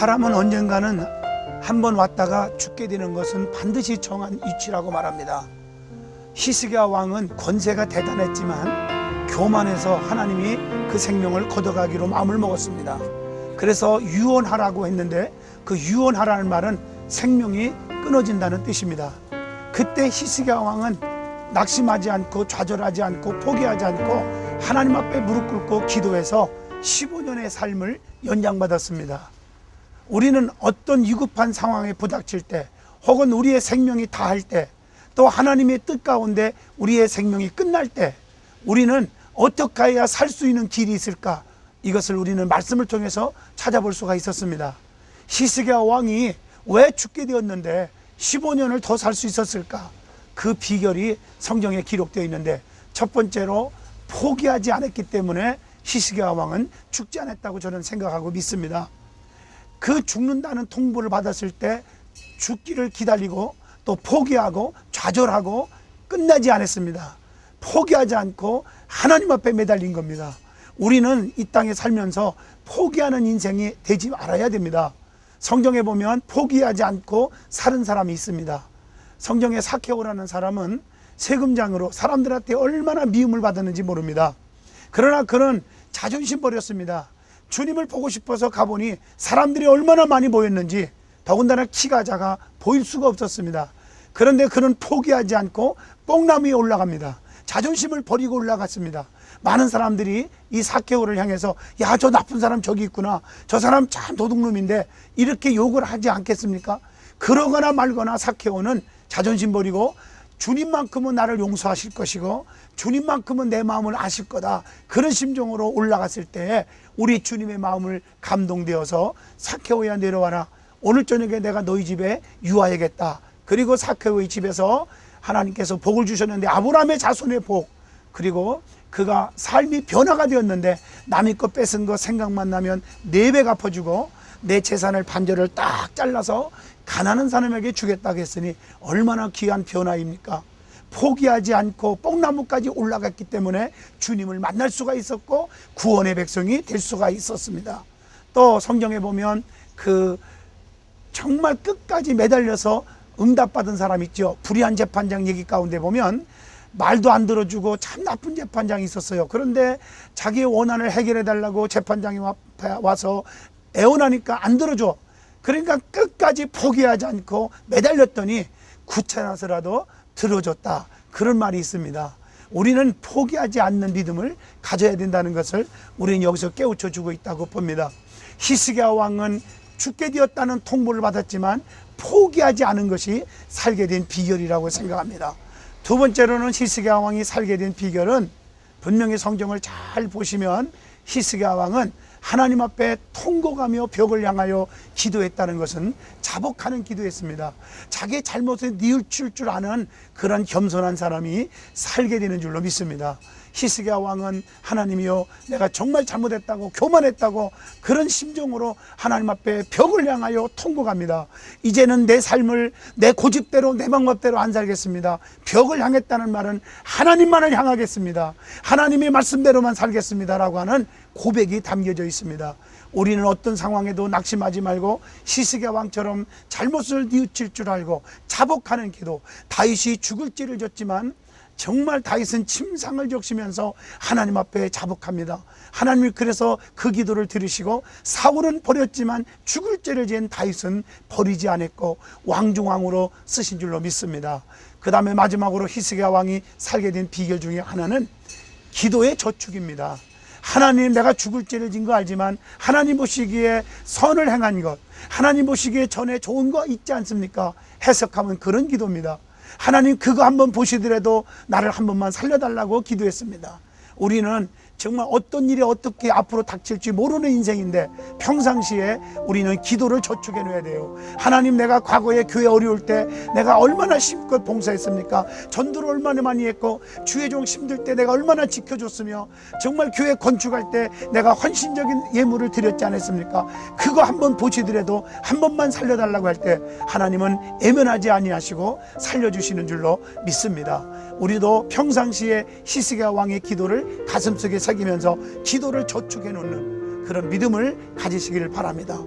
사람은 언젠가는 한 번 왔다가 죽게 되는 것은 반드시 정한 이치라고 말합니다. 히스기야 왕은 권세가 대단했지만 교만해서 하나님이 그 생명을 걷어가기로 마음을 먹었습니다. 그래서 유언하라고 했는데 그 유언하라는 말은 생명이 끊어진다는 뜻입니다. 그때 히스기야 왕은 낙심하지 않고 좌절하지 않고 포기하지 않고 하나님 앞에 무릎 꿇고 기도해서 15년의 삶을 연장받았습니다. 우리는 어떤 위급한 상황에 부닥칠 때 혹은 우리의 생명이 다할 때 또 하나님의 뜻 가운데 우리의 생명이 끝날 때 우리는 어떻게 해야 살 수 있는 길이 있을까 이것을 우리는 말씀을 통해서 찾아볼 수가 있었습니다. 히스기야 왕이 왜 죽게 되었는데 15년을 더 살 수 있었을까? 그 비결이 성경에 기록되어 있는데 첫 번째로 포기하지 않았기 때문에 히스기야 왕은 죽지 않았다고 저는 생각하고 믿습니다. 그 죽는다는 통보를 받았을 때 죽기를 기다리고 또 포기하고 좌절하고 끝나지 않았습니다. 포기하지 않고 하나님 앞에 매달린 겁니다. 우리는 이 땅에 살면서 포기하는 인생이 되지 말아야 됩니다. 성경에 보면 포기하지 않고 사는 사람이 있습니다. 성경에 사케오라는 사람은 세금장으로 사람들한테 얼마나 미움을 받았는지 모릅니다. 그러나 그는 자존심 버렸습니다. 주님을 보고 싶어서 가보니 사람들이 얼마나 많이 모였는지 더군다나 키가 작아 보일 수가 없었습니다. 그런데 그는 포기하지 않고 뽕나무 위에 올라갑니다. 자존심을 버리고 올라갔습니다. 많은 사람들이 이 사케오를 향해서 야 저 나쁜 사람 저기 있구나 저 사람 참 도둑놈인데 이렇게 욕을 하지 않겠습니까? 그러거나 말거나 사케오는 자존심 버리고 주님만큼은 나를 용서하실 것이고 주님만큼은 내 마음을 아실 거다. 그런 심정으로 올라갔을 때 우리 주님의 마음을 감동되어서 사케오야 내려와라. 오늘 저녁에 내가 너희 집에 유하야겠다. 그리고 사케오의 집에서 하나님께서 복을 주셨는데 아브라함의 자손의 복 그리고 그가 삶이 변화가 되었는데 남의 것 뺏은 거 생각만 나면 네 배 갚아주고 내 재산을 반절을 딱 잘라서 가난한 사람에게 주겠다고 했으니 얼마나 귀한 변화입니까? 포기하지 않고 뽕나무까지 올라갔기 때문에 주님을 만날 수가 있었고 구원의 백성이 될 수가 있었습니다. 또 성경에 보면 그 정말 끝까지 매달려서 응답받은 사람 있죠. 불의한 재판장 얘기 가운데 보면 말도 안 들어주고 참 나쁜 재판장이 있었어요. 그런데 자기의 원한을 해결해 달라고 재판장이 와서 애원하니까 안 들어줘. 그러니까 끝까지 포기하지 않고 매달렸더니 구차나서라도 들어줬다. 그런 말이 있습니다. 우리는 포기하지 않는 믿음을 가져야 된다는 것을 우리는 여기서 깨우쳐 주고 있다고 봅니다. 히스기야 왕은 죽게 되었다는 통보를 받았지만 포기하지 않은 것이 살게 된 비결이라고 생각합니다. 두 번째로는 히스기야 왕이 살게 된 비결은 분명히 성경을 잘 보시면 히스기야 왕은 하나님 앞에 통곡하며 벽을 향하여 기도했다는 것은 자복하는 기도했습니다. 자기의 잘못에 뉘우칠 줄 아는 그런 겸손한 사람이 살게 되는 줄로 믿습니다. 히스기야 왕은 하나님이여 내가 정말 잘못했다고 교만했다고 그런 심정으로 하나님 앞에 벽을 향하여 통곡합니다. 이제는 내 삶을 내 고집대로 내 방법대로 안 살겠습니다. 벽을 향했다는 말은 하나님만을 향하겠습니다. 하나님의 말씀대로만 살겠습니다라고 하는 고백이 담겨져 있습니다. 우리는 어떤 상황에도 낙심하지 말고 시스기야 왕처럼 잘못을 뉘우칠 줄 알고 자복하는 기도. 다윗이 죽을 찌를 졌지만 정말 다윗은 침상을 적시면서 하나님 앞에 자복합니다. 하나님이 그래서 그 기도를 들으시고 사울은 버렸지만 죽을 죄를 지은 다윗은 버리지 않았고 왕중왕으로 쓰신 줄로 믿습니다. 그 다음에 마지막으로 히스기야 왕이 살게 된 비결 중에 하나는 기도의 저축입니다. 하나님 내가 죽을 죄를 진 거 알지만 하나님 보시기에 선을 행한 것 하나님 보시기에 전에 좋은 거 있지 않습니까? 해석하면 그런 기도입니다. 하나님 그거 한번 보시더라도 나를 한 번만 살려달라고 기도했습니다. 우리는 정말 어떤 일이 어떻게 앞으로 닥칠지 모르는 인생인데 평상시에 우리는 기도를 저축해 놓아야 돼요. 하나님 내가 과거에 교회 어려울 때 내가 얼마나 심껏 봉사했습니까? 전도를 얼마나 많이 했고 주의 종 힘들 때 내가 얼마나 지켜줬으며 정말 교회 건축할 때 내가 헌신적인 예물을 드렸지 않았습니까? 그거 한번 보시더라도 한 번만 살려달라고 할 때 하나님은 애면하지 아니하시고 살려주시는 줄로 믿습니다. 우리도 평상시에 히스기야 왕의 기도를 가슴속에 새기면서 기도를 저축해 놓는 그런 믿음을 가지시기를 바랍니다.